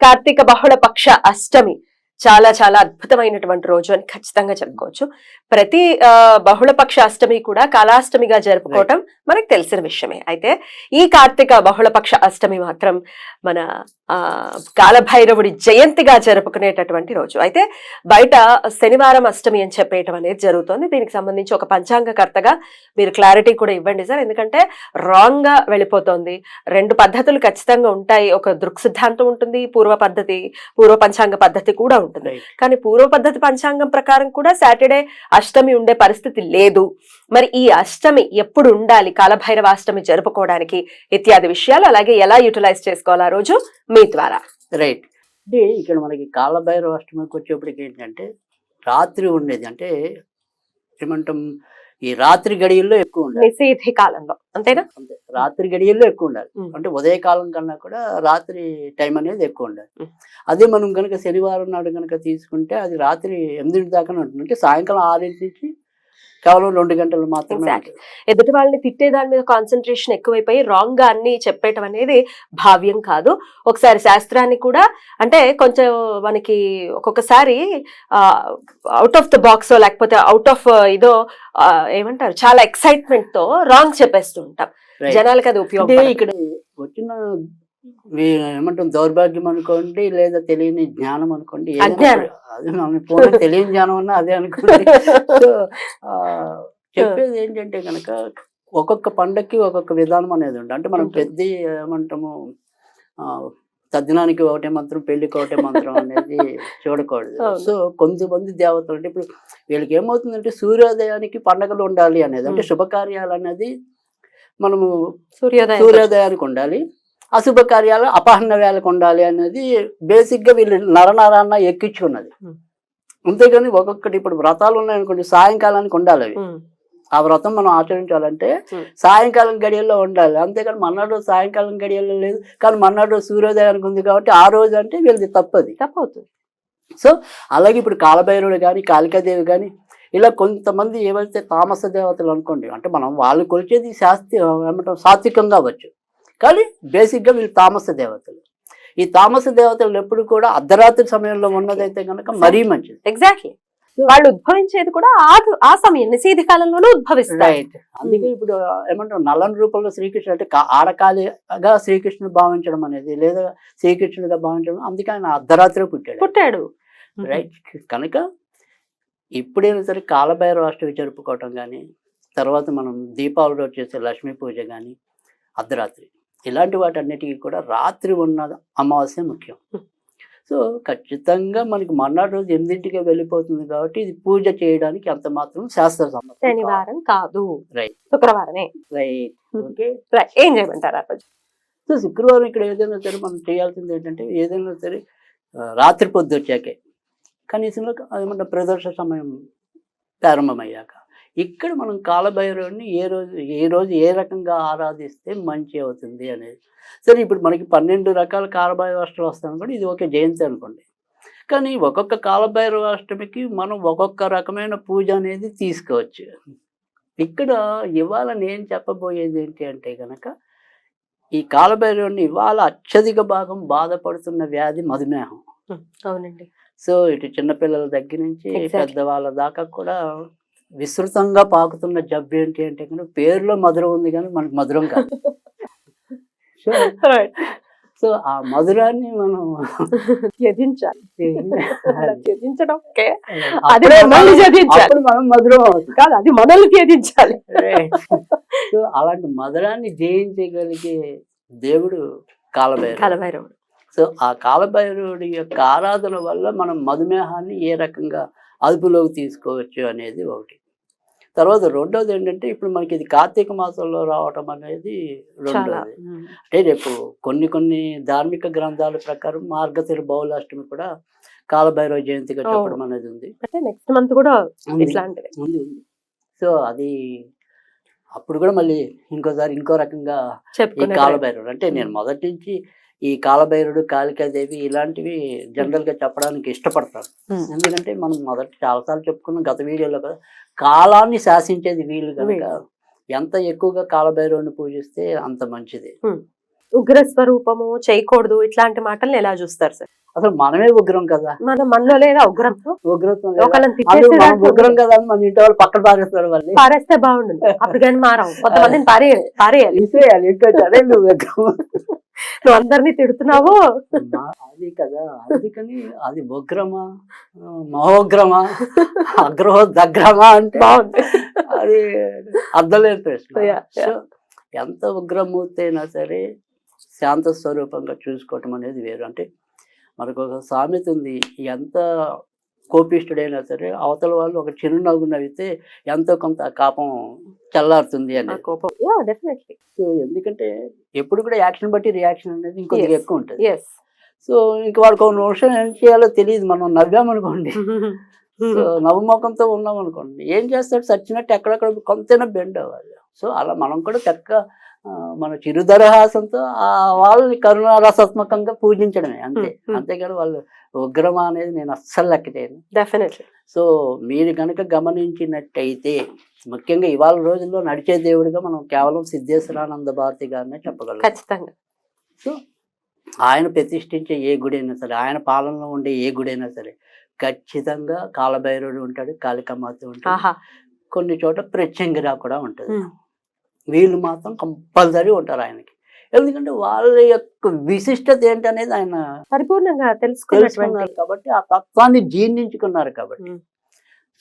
కార్తీక బహుళ పక్ష అష్టమి చాలా చాలా అద్భుతమైనటువంటి రోజు అని ఖచ్చితంగా చెప్పుకోవచ్చు. ప్రతి ఆ, బహుళ పక్ష అష్టమి కూడా కాలాష్టమిగా జరుపుకోవటం మనకు తెలిసిన విషయమే. అయితే ఈ కార్తీక బహుళ పక్ష అష్టమి మాత్రం మన కాలభైరవుడి జయంతిగా జరుపుకునేటటువంటి రోజు. అయితే బయట శనివారం అష్టమి అని చెప్పేయటం అనేది జరుగుతుంది. దీనికి సంబంధించి ఒక పంచాంగకర్తగా మీరు క్లారిటీ కూడా ఇవ్వండి సార్. ఎందుకంటే రాంగ్గా వెళ్ళిపోతుంది. రెండు పద్ధతులు ఖచ్చితంగా ఉంటాయి. ఒక దృక్ సిద్ధాంతం ఉంటుంది పూర్వ పద్ధతి పూర్వ పంచాంగ పద్ధతి కూడా ఉంటుంది. కానీ పూర్వ పద్ధతి పంచాంగం ప్రకారం కూడా సాటర్డే అష్టమి ఉండే పరిస్థితి లేదు. మరి ఈ అష్టమి ఎప్పుడు ఉండాలి? కాలభైరవ అష్టమి జరుపుకోవడానికి ఇత్యాది విషయాలు అలాగే ఎలా యూటిలైజ్ చేసుకోవాలి ఆ రోజు మీ ద్వారా? రైట్ అంటే ఇక్కడ మనకి కాలభైరవ అష్టమికి వచ్చేప్పటికి ఏంటంటే రాత్రి ఉండేది. అంటే ఏమంటాం ఈ రాత్రి గడియల్లో ఎక్కువ ఉండాలి. నిశీధి కాలంలో. అంతేనా? అంతే. రాత్రి గడియల్లో ఎక్కువ ఉండాలి. అంటే ఉదయకాలం కన్నా కూడా రాత్రి టైం అనేది ఎక్కువ ఉండాలి. అదే మనం కనుక శనివారం నాడు కనుక తీసుకుంటే అది రాత్రి ఎనిమిదింటి దాకా ఉంటుంది. అంటే సాయంకాలం ఆరింటి నుంచి కేవలం రెండు గంటలు మాత్రమే. ఎదుటి వాళ్ళని తిట్టే దాని మీద కాన్సన్ట్రేషన్ ఎక్కువైపోయి రాంగ్గా అన్ని చెప్పేయటం అనేది భావ్యం కాదు. ఒకసారి శాస్త్రాన్ని కూడా అంటే కొంచెం మనకి ఒక్కొక్కసారి అవుట్ ఆఫ్ ద బాక్స్ లేకపోతే అవుట్ ఆఫ్ ఇదో ఏమంటారు? చాలా ఎక్సైట్మెంట్తో రాంగ్ చెప్పేస్తూ ఉంటాం Right. జనాలకి అది ఉపయోగం ఇక్కడ వచ్చిన ఏమంటాం దౌర్భాగ్యం అనుకోండి లేదా తెలియని జ్ఞానం అనుకోండి తెలియని జ్ఞానం అన్నా అదే అనుకోండి. చెప్పేది ఏంటంటే కనుక ఒక్కొక్క పండక్కి ఒక్కొక్క విధానం అనేది ఉంటుంది. అంటే మనం. పెద్ద ఏమంటాము తద్దినానికి ఒకటే మంత్రం పెళ్ళికి ఒకటే మంత్రం అనేది చూడకూడదు. సో కొంతమంది దేవతలు అంటే ఇప్పుడు వీళ్ళకి ఏమవుతుందంటే సూర్యోదయానికి పండగలు ఉండాలి అనేది అంటే. శుభకార్యాలు అనేది మనము సూర్యోదయం. సూర్యోదయానికి ఉండాలి. అశుభ కార్యాలు అపహరణ వేళకు ఉండాలి అనేది బేసిక్గా వీళ్ళు నరనరాన్న ఎక్కించుకున్నది Hmm. అంతేగాని ఒక్కొక్కటి ఇప్పుడు వ్రతాలు ఉన్నాయనుకోండి సాయంకాలానికి ఉండాలి అవి. ఆ వ్రతం మనం ఆచరించాలంటే. సాయంకాలం గడియల్లో ఉండాలి. అంతేకాని మన్నాడు సాయంకాలం గడియల్లో లేదు. కానీ మన్నాడు సూర్యోదయానికి ఉంది కాబట్టి ఆ రోజు అంటే వీళ్ళది తప్పది. తప్పవుతుంది. సో అలాగే ఇప్పుడు కాలభైరవుడు కానీ కాళికాదేవి కానీ ఇలా కొంతమంది ఏవైతే తామస దేవతలు అనుకోండి అంటే మనం వాళ్ళు కొలిచేది శాస్త్రి ఏమంటాం సాత్వికంగా అవ్వచ్చు కానీ బేసిక్గా వీళ్ళు తామస దేవతలు. ఈ తామస దేవతలు ఎప్పుడు కూడా అర్ధరాత్రి సమయంలో ఉన్నదైతే కనుక మరీ మంచిది. ఎగ్జాక్ట్లీ వాళ్ళు ఉద్భవించేది కూడా ఆ సమయం నిశీధి కాలంలోనే ఉద్భవిస్తారు. రైట్ అందుకే ఇప్పుడు ఏమంటారు నల్లని రూపంలో శ్రీకృష్ణుడు అంటే ఆడకాలిగా శ్రీకృష్ణుడు భావించడం అనేది లేదా శ్రీకృష్ణుడిగా భావించడం అందుకే ఆయన అర్ధరాత్రి పుట్టాడు. పుట్టాడు. రైట్ కనుక ఎప్పుడైనా సరే కాలభైరవ అష్టమి జరుపుకోవటం కానీ తర్వాత మనం దీపావళి రోజు చేసే లక్ష్మీ పూజ కానీ అర్ధరాత్రి ఇలాంటి వాటన్నిటికీ కూడా రాత్రి ఉన్న అమావాస్య ముఖ్యం. సో ఖచ్చితంగా మనకి మర్నాడు రోజు ఎనిమిదింటికి వెళ్ళిపోతుంది కాబట్టి ఇది పూజ చేయడానికి అంత మాత్రం శాస్త్ర శనివారం కాదు. Right. శుక్రవారమే. Right okay. ఏం చేయమంటారు సో శుక్రవారం ఇక్కడ ఏదైనా సరే మనం చేయాల్సింది ఏంటంటే ఏదైనా సరే రాత్రి పొద్దు వచ్చాకే కనీసంలో ఏమన్నా ప్రదర్శన సమయం ప్రారంభమయ్యాక. ఇక్కడ మనం కాలభైరవుని ఏ రోజు ఏ రోజు ఏ రకంగా ఆరాధిస్తే మంచి అవుతుంది అనేది. సరే ఇప్పుడు మనకి పన్నెండు రకాల కాలభైరవ అష్టమి వస్తాయి అనుకోండి ఇది ఒకే జయంతి అనుకోండి. కానీ ఒక్కొక్క కాలభైరవ అష్టమికి మనం ఒక్కొక్క రకమైన పూజ అనేది తీసుకోవచ్చు. ఇక్కడ ఇవాళ నేను చెప్పబోయేది ఏంటి అంటే కనుక ఈ కాలభైరవుని ఇవాళ అత్యధిక భాగం బాధపడుతున్న వ్యాధి మధుమేహం. అవునండి. సో ఇటు చిన్నపిల్లల దగ్గర నుంచి. పెద్దవాళ్ళ దాకా కూడా విస్తృతంగా పాకుతున్న జబ్బు ఏంటి అంటే కనుక పేరులో మధురం ఉంది కానీ మనకు మధురం కాదు. సో సో ఆ మధురాన్ని మనం త్యజించాలి. మనం- మధురం కాదు అది మనల్ని త్యజించాలి. సో అలాంటి మధురాన్ని జయించగలిగే దేవుడు కాలభైరవుడు. కాలభైరవుడు. సో ఆ కాలభైరవుడి యొక్క ఆరాధన వల్ల మనం మధుమేహాన్ని ఏ రకంగా అదుపులోకి తీసుకోవచ్చు అనేది ఒకటి. తర్వాత రెండోది ఏంటంటే ఇప్పుడు మనకి ఇది కార్తీక మాసంలో రావటం అనేది రెండోది. అంటే రేపు కొన్ని కొన్ని ధార్మిక గ్రంథాల ప్రకారం మార్గశిర బౌలాష్టమి కూడా కాలభైరవ జయంతిగా. చెప్పడం అనేది ఉంది. అంటే నెక్స్ట్ మంత్ కూడా ఉంది. సో అది అప్పుడు కూడా మళ్ళీ ఇంకోసారి ఇంకో రకంగా కాలభైరవుడు. అంటే నేను. మొదటి నుంచి ఈ కాలభైరుడు కాళికాదేవి ఇలాంటివి జనరల్గా చెప్పడానికి ఇష్టపడతాను ఉమ్. ఎందుకంటే మనం మొదట చాలాసార్లు చెప్పుకున్నాం గత వీడియోలో కదా కాలాన్ని శాసించేది వీలు కనుక ఎంత ఎక్కువగా కాలభైరవుని పూజిస్తే అంత మంచిది. ఉగ్ర స్వరూపము చేయకూడదు ఇట్లాంటి మాటల్ని ఎలా చూస్తారు సార్? అసలు మనమే ఉగ్రం కదా. మన మనలో లేదా ఉగ్రత్వం ఉగ్రత్వం ఉగ్రం కదా మన ఇంటి వాళ్ళు పక్కన పారేస్తారు వాళ్ళు పారేస్తే బాగుంటుంది. అప్పుడు కానీ మారాం కొంతమందిని పారేయాలి పారేయాలి. ఇసేయాలి ఇంట్లో నువ్వు ఉగ్రం? నువ్వు అందరినీ తిడుతున్నావు? అది కదా అందుకని అది ఉగ్రమా మహోగ్రమా? అగ్రహో దగ్రమా అంటే అది అర్థలేదు ప్రశ్న. ఎంత ఉగ్రమూర్తి అయినా సరే శాంత స్వరూపంగా చూసుకోవటం అనేది వేరు. అంటే మనకు ఒక సామెత ఉంది ఎంత కోపిష్ఠుడైనా సరే అవతల వాళ్ళు ఒక చిరునవ్వు నవ్వితే ఎంతో కొంత కోపం చల్లారుతుంది ఆ అనేది. కోపం. డెఫినెట్లీ సో ఎందుకంటే ఎప్పుడు కూడా యాక్షన్ బట్టి రియాక్షన్ అనేది ఇంకొద్దిగా. ఎక్కువ ఉంటుంది. సో ఇంక వాళ్ళకి ఒక నిమిషం ఏం చేయాలో తెలియదు మనం నవ్వామనుకోండి. సో నవ్వుముఖంతో ఉన్నాం అనుకోండి ఏం చేస్తాడు? చచ్చినట్టు ఎక్కడెక్కడ కొంతైనా బెండ్ అవ్వాలి. సో అలా మనం కూడా చక్క ఆ, మన చిరుదరహాసంతో ఆ వాళ్ళని కరుణారసాత్మకంగా పూజించడమే అంతే. అంతేగాని వాళ్ళు ఉగ్రమా అనేది నేను అస్సలు లెక్క చేయను. డెఫినెట్లీ. సో మీరు కనుక గమనించినట్టయితే ముఖ్యంగా ఇవాళ రోజుల్లో నడిచే దేవుడిగా మనం కేవలం సిద్ధేశ్వరానంద భారతి గారినే చెప్పగలం. ఖచ్చితంగా. సో ఆయన ప్రతిష్ఠించే ఏ గుడి అయినా సరే ఆయన పాలనలో ఉండే ఏ గుడి అయినా సరే ఖచ్చితంగా కాలభైరవుడు ఉంటాడు కాళికామాత ఉంటాడు. కొన్ని చోట్ల ప్రత్యంగిరా కూడా ఉంటుంది. వీళ్ళు మాత్రం కంపల్సరీ ఉంటారు ఆయనకి. ఎందుకంటే వాళ్ళ యొక్క విశిష్టత ఏంటనేది ఆయన పరిపూర్ణంగా తెలుసుకున్నారు కాబట్టి ఆ తత్వాన్ని జీర్ణించుకున్నారు కాబట్టి.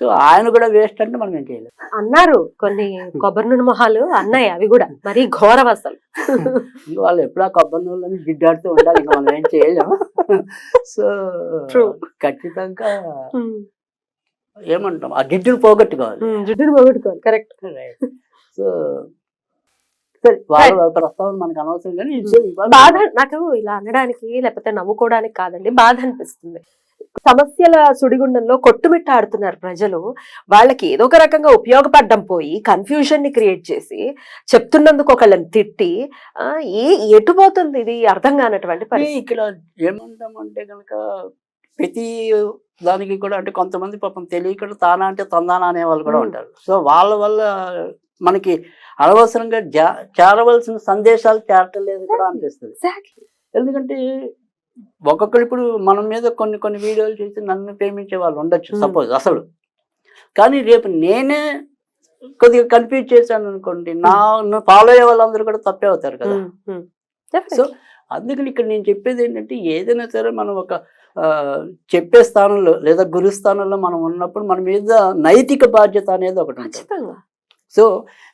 సో ఆయన కూడా వేస్ట్ అంటే మనం ఏం చేయలేం. అన్నారు కొన్ని కొబ్బరి నూనె మొహాలు అన్నాయి అవి కూడా మరీ ఘోరం అసలు. వాళ్ళు ఎప్పుడు కొబ్బరి నూనెలని జిడ్డాడుతూ ఉండాలి ఇంకా మనం ఏం చేయలేము సో. ఖచ్చితంగా. ఏమంటాం ఆ జిడ్డును పోగొట్టుకోవాలి. జుట్టును పోగొట్టుకోవాలి కరెక్ట్ సో సరే వాళ్ళ ప్రస్తావన మనకు అనవసరం కానీ ఇవాళ- బాధ నాకు ఇలా అనడానికి లేకపోతే నవ్వుకోవడానికి కాదండి బాధ అనిపిస్తుంది. సమస్యల సుడిగుండంలో కొట్టుమిట్టాడుతున్నారు ప్రజలు. వాళ్ళకి ఏదో ఒక రకంగా ఉపయోగపడడం పోయి కన్ఫ్యూజన్ని క్రియేట్ చేసి చెప్తున్నందుకు ఒకళ్ళని తిట్టి ఏ ఎటు పోతుంది ఇది అర్థం కానటువంటి పరిస్థితి. ఇక్కడ ఏమంటామంటే కనుక ప్రతి దానికి కూడా అంటే కొంతమంది పాపం తెలియకుండా తానా అంటే తందానా అనే వాళ్ళు కూడా Hmm. ఉంటారు. సో వాళ్ళ వల్ల మనకి అనవసరంగా చేరవలసిన సందేశాలు చేరటలేదు కూడా అనిపిస్తుంది. ఎందుకంటే ఒక్కొక్కరు ఇప్పుడు మన మీద కొన్ని కొన్ని వీడియోలు చేసి నన్ను ప్రేమించే వాళ్ళు ఉండొచ్చు Hmm. సపోజ్ అసలు కానీ రేపు నేనే కొద్దిగా కన్ఫ్యూజ్ చేశాను అనుకోండి నా ఫాలో అయ్యే వాళ్ళందరూ కూడా తప్పే అవుతారు కదా. Definitely. సో అందుకని ఇక్కడ నేను చెప్పేది ఏంటంటే ఏదైనా సరే మనం ఒక చెప్పే స్థానంలో లేదా గురు స్థానంలో మనం ఉన్నప్పుడు మన మీద నైతిక బాధ్యత అనేది ఒకటి ఉంటుంది సో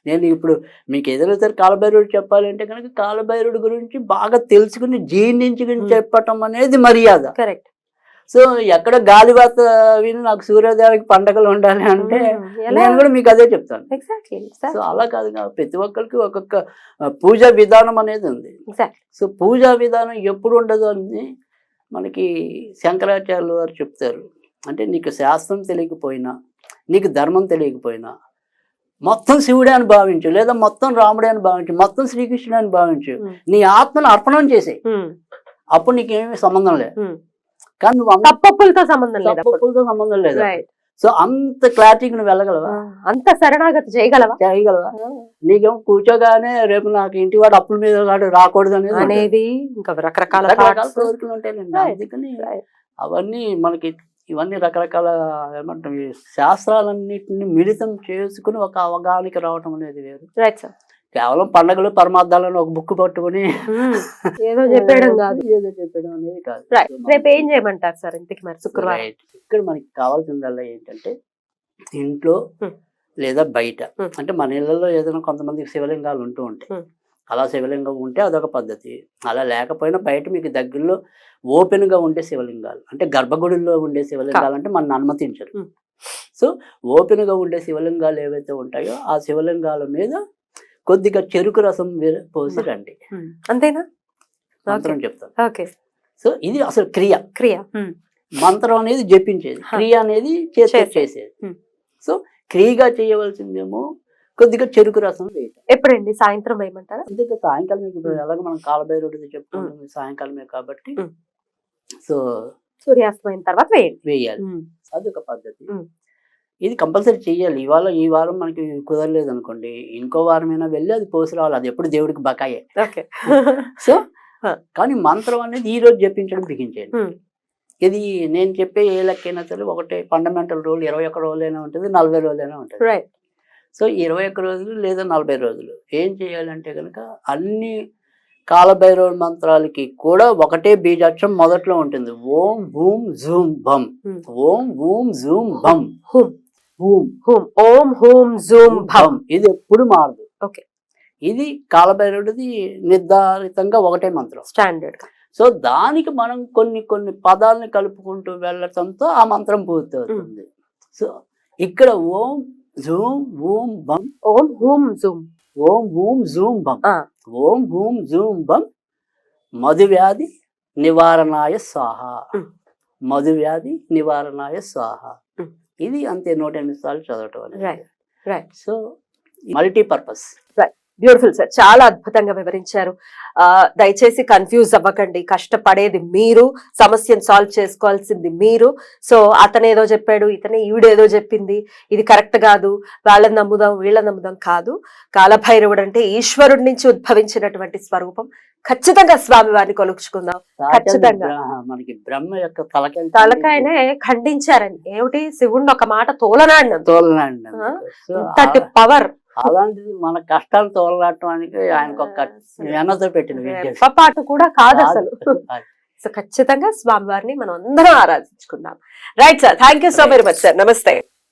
నేను ఇప్పుడు మీకు ఏదైనా సరే కాలభైరుడు చెప్పాలంటే కనుక కాలభైరుడు గురించి బాగా తెలుసుకుని జీర్ణించుకుని Hmm. చెప్పటం అనేది మర్యాద. కరెక్ట్. సో ఎక్కడ గాలివాత విని నాకు సూర్యోదయానికి పండగలు ఉండాలి అంటే నేను కూడా మీకు అదే చెప్తాను. ఎగ్జాక్ట్లీ. సో అలా కాదు ప్రతి ఒక్కరికి ఒక్కొక్క పూజా విధానం అనేది ఉంది. ఎగ్జాక్ట్లీ. సో పూజా విధానం ఎప్పుడు ఉండదు అని మనకి శంకరాచార్యులు వారు చెప్తారు. అంటే నీకు శాస్త్రం తెలియకపోయినా నీకు ధర్మం తెలియకపోయినా మొత్తం శివుడే అని భావించు లేదా మొత్తం రాముడే అని భావించు మొత్తం శ్రీకృష్ణుడే అని భావించు. నీ ఆత్మను అర్పణం చేసే అప్పుడు నీకేమీ సంబంధం లేదు. కానీ నువ్వు తప్పప్పులతో సంబంధం లేదు సంబంధం లేదు. సో అంత క్లారిటీకి నువ్వు వెళ్ళగలవా? అంత శరణాగతి చేయగలవా? చేయగలవా? నీకేమో కూర్చోగానే రేపు నాకు ఇంటి వాడు అప్పుల మీద వాడు రాకూడదు అనేది ఇంకా రకరకాల. కోరికలు Right. అవన్నీ మనకి ఇవన్నీ రకరకాల ఏమంటాం ఈ శాస్త్రాలన్నిటిని మిళితం చేసుకుని ఒక అవగాహనకి రావటం అనేది వేరు Right, sir. కేవలం పండగలు పరమార్థాలను ఒక బుక్ పట్టుకుని ఏదో చెప్పేయడం కాదు ఏదో చెప్పడం అనేది కాదు రేపు ఏం చేయమంటారు సార్ ఇంటికి మరి శుక్రవారం. ఇక్కడ మనకి కావాల్సిందల్లా ఏంటంటే ఇంట్లో. లేదా బయట. అంటే మన ఇళ్ళల్లో ఏదైనా కొంతమందికి శివలింగాలు ఉంటూ ఉంటాయి. అలా శివలింగం ఉంటే అదొక పద్ధతి. అలా లేకపోయినా బయట మీకు దగ్గరలో ఓపెన్గా ఉండే శివలింగాలు. అంటే గర్భగుడిలో ఉండే శివలింగాలు అంటే మన అనుమతించరు. సో ఓపెన్గా ఉండే శివలింగాలు ఏవైతే ఉంటాయో ఆ శివలింగాల మీద కొద్దిగా చెరుకు రసం పోసి రండి. అంతేనా? మంత్రం చెప్తాను. ఓకే. సో ఇది అసలు క్రియ. క్రియ. మంత్రం అనేది జపించేది. క్రియ అనేది చేసే చేసేది. సో క్రియగా చేయవలసిందేమో కొద్దిగా చెరుకు రసం వేయటం. ఎప్పుడండి? సాయంత్రం వేయమంటారా? అందుకే సాయంకాలం హ్మ్. ఎలాగ మనం కాలభైరుడిది చెప్పుకుంటుంది సాయంకాలమే కాబట్టి. సో సూర్యాస్తమైన తర్వాత వేయండి. వేయాలి. ఉమ్. అదొక పద్ధతి. ఇది కంపల్సరీ చెయ్యాలి. ఇవాళ ఈ వారం మనకి కుదరలేదు అనుకోండి ఇంకో వారమైనా వెళ్ళి అది పోసి రావాలి. అది ఎప్పుడు దేవుడికి బకాయే. ఓకే. సో. కానీ మంత్రం అనేది ఈ రోజు జపించడం బిగించేయండి. ఇది నేను చెప్పే ఏ లెక్కైనా సరే ఒకటే ఫండమెంటల్ రూల్ ఇరవై ఒక్క రోజులైనా ఉంటుంది నలభై రోజులైనా ఉంటుంది. రైట్ సో ఇరవై ఒక్క రోజులు లేదా నలభై రోజులు. ఏం చేయాలంటే కనుక అన్ని కాలభైరవ మంత్రాలకి కూడా ఒకటే బీజాక్షరం మొదట్లో ఉంటుంది. ఓం హూం జూమ్ భం. ఓం హూం జూమ్ భం. హుం. హూం. ఓం హూం జూమ్ భం ఇది ఎప్పుడు మారదు. Okay. ఇది కాలభైరవుడిది నిర్ధారితంగా ఒకటే మంత్రం. స్టాండర్డ్ సో దానికి మనం కొన్ని కొన్ని పదాలని కలుపుకుంటూ వెళ్ళటంతో ఆ మంత్రం పూర్తి అవుతుంది సో ఇక్కడ ఓం జూమ్ ఓం బం ఓం హూం జూమ్. ఓం హూం జూమ్ బం. ఓం హూం జూమ్ బం మధువ్యాధి నివారణాయ స్వాహ. మధువ్యాధి నివారణాయ స్వాహ. ఇది అంతే నూట ఎనిమిది సార్లు చదవటం అనేది. Right. Right so multipurpose. Beautiful sir చాలా అద్భుతంగా వివరించారు. ఆ, దయచేసి కన్ఫ్యూజ్ అవ్వకండి. కష్టపడేది మీరు సమస్యను సాల్వ్ చేసుకోవాల్సింది మీరు. సో అతను ఏదో చెప్పాడు ఇతనే ఈవిడేదో చెప్పింది. ఇది కరెక్ట్ కాదు. వాళ్ళని నమ్ముదాం వీళ్ళని నమ్ముదాం కాదు. కాలభైరవుడు అంటే ఈశ్వరుడి నుంచి ఉద్భవించినటువంటి స్వరూపం. ఖచ్చితంగా స్వామి వారిని కొలుచుకుందాం ఖచ్చితంగా. మనకి బ్రహ్మ యొక్క తలకాయ తలకాయనే ఖండించారని. ఏమిటి? శివుణ్ణి ఒక మాట తోలనాడిన తోలనండి పవర్ అలాంటిది మన కష్టాలు తోలనాటడానికి ఆయనకు ఒక వెనతో పెట్టిన పాటు కూడా కాదు అసలు. సో ఖచ్చితంగా స్వామివారిని మనం అందరం ఆరాధించుకుందాం. Right sir thank you so very much sir నమస్తే